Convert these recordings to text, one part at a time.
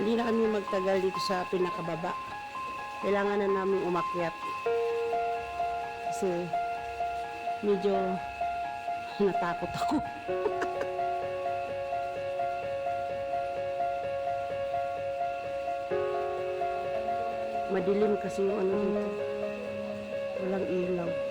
Hindi na kami magtagal dito sa pinakababa. Kailangan na namin umakyat. Kasi medyo natakot ako. Madilim kasi yung ano dito. Walang ilaw.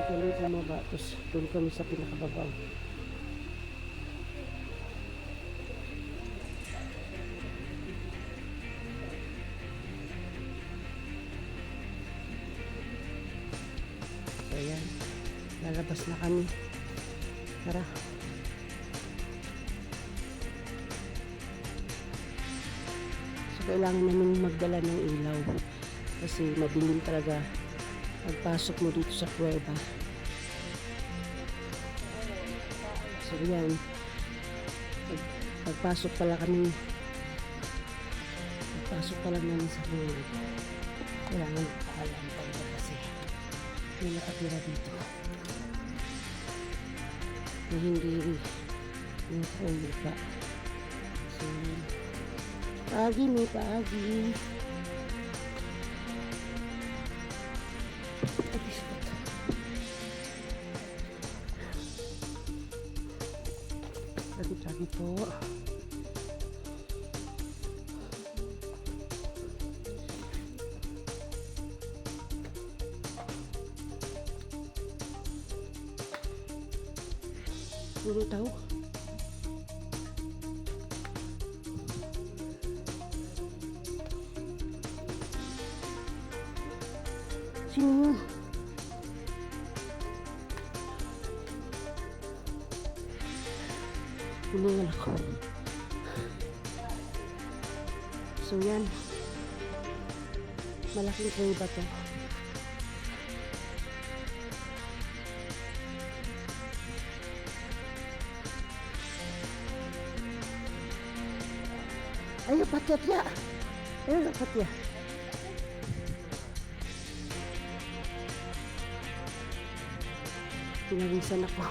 Doon kami bumaba. Tapos doon kami sa pinakababaw. So, ayan. Lalabas na kami. Tara. So, kailangan namin magdala ng ilaw. Kasi madilim talaga pagpasok mo dito sa kuweba. So, yan. Pag, pagpasok pala kami, pagpasok pala namin sa kuweba. Kailangan paalam talaga kasi may nakatira dito. Na hindi yung kuweba. So, paagi may paagi. Pag-ispat. Puro tao. Sino yun? Hiningal ako. So yan. Malaking tray ba to? Ayo patyat ya. Ayo patya. Pinawisan ako.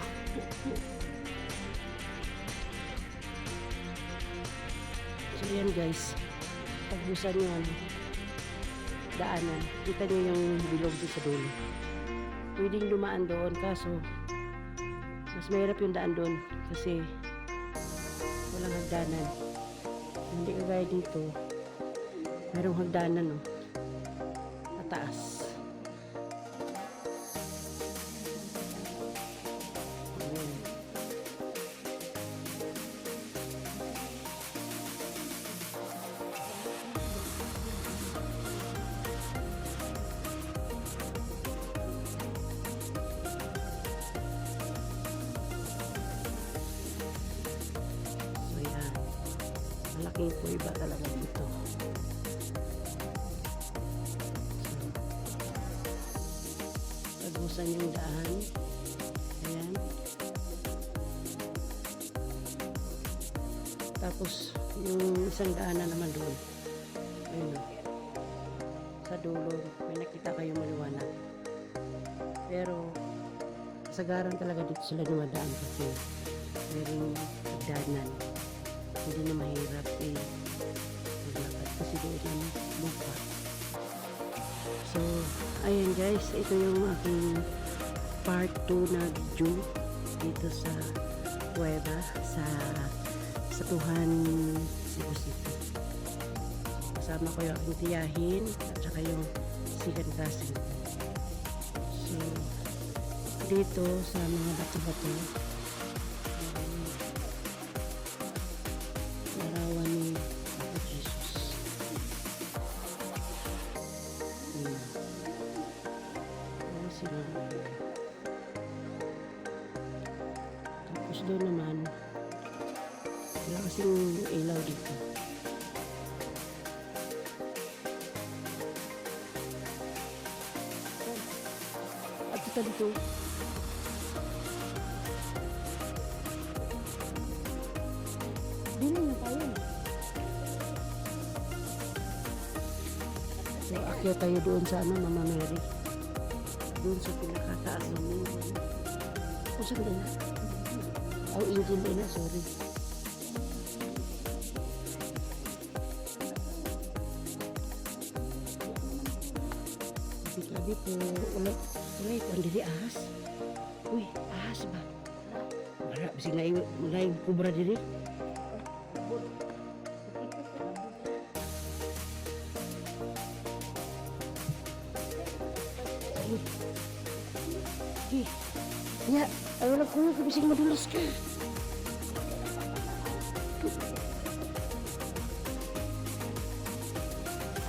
So yan guys, pagbusan nyo ano, daanan. Kita nyo yung bilog doon sa dulo. Pwedeng dumaan doon kaso mas mahirap yung daan doon kasi walang hagdanan. Hindi kagaya dito, merong hagdanan no. Mataas. Malaking po iba talaga dito. So, pagbusan yung daan. Ayan. Tapos yung isang daanan naman doon. Ayun. Sa dulo, may nakita kayo maliwanag. Pero, kasagaran talaga dito sila dumadaan kasi merong pagdanan. Hindi na mahirap eh. Kasi doon ang lupa. So, ayan guys, ito yung aking part 2 na video dito sa Cueva sa Satuhan Cebu City. Kasama ko yung aking tiyahin at saka yung second cousin ko. So, dito sa mga bato-bato, Ito dito. Dili na tayo. Akyat tayo doon sa ano, Mama Mary. Doon sa pinakataas ng mundo. O, saan din? Oh, engine din na, sorry. Labi po, ulit, ulit, ang dili ahas. Uy, ahas ba? Wala, kasi nga yung, wala yung kubra dili. Uy. Uy. Ya, ay wala ko nga kabising madulas ka.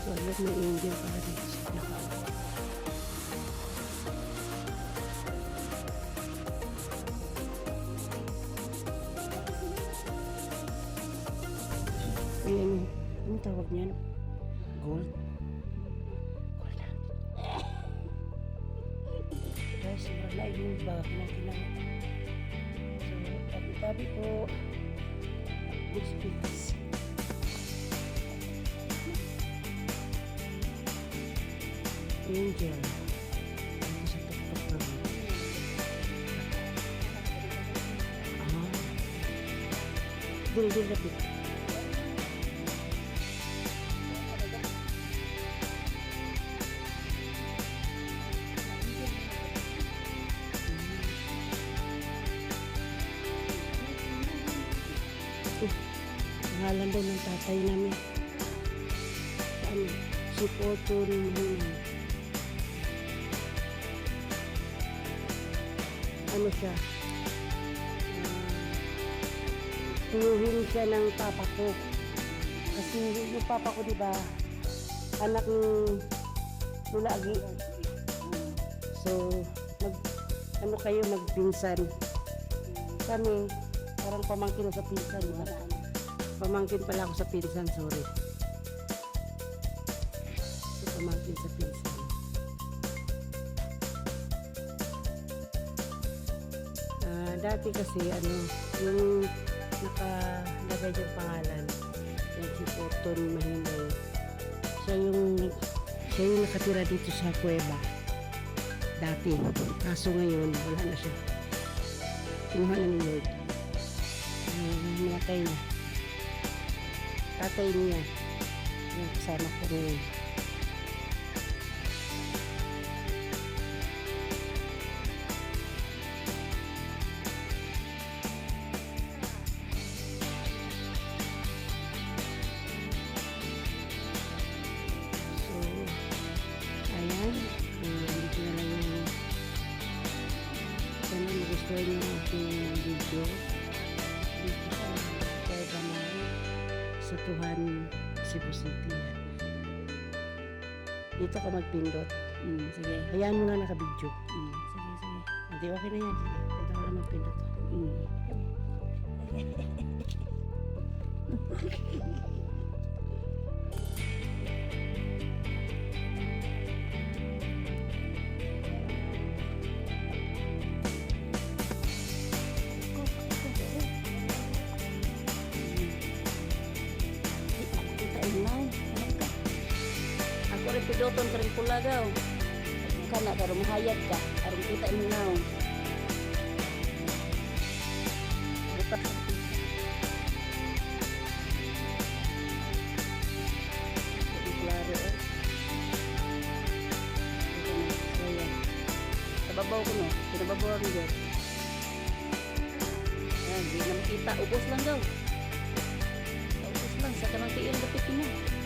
So, alam mo angel para tabi-tabi po. Next please. Angel. Ito sa tuktok naman. Ah. Dil-dil lapit. Pangalan tatay namin. Ano, si Fortune Mahina. Ano siya? Uh, siya ng papa ko. Kasi yung papa ko, di ba, anak ng lulagi. So, nag, ano kayo, nagpinsan. Kami, parang pamangkin sa pinsan, di ba? Pamangkin pala ako sa pinsan, sorry. So, pamangkin sa pinsan. Ah, dati kasi, ano, yung nakalagay yung pangalan, yung si Fortun Mahinay, siya yung, siya yung nakatira dito sa kuweba. Dati. Kaso ngayon, wala na siya. Kinuha na ni Lord. Uh, Minatay na tatay niya yung kasama ko ngayon. City. Dito ka magpindot. Mm, sige. Hayaan mo na nakabidyo. Mm, sige, sige. Hindi, okay na yan. Sige, dito ka na magpindot. Mm. Aron kita mo now. Bukas. Hindi klaro eh. Ito na, saya. Kababaw ko no. Pinababaw rin dyan. Ayan, di na makita. Ubos lang daw. Ubos lang. Sa kanang tiil lapit mo.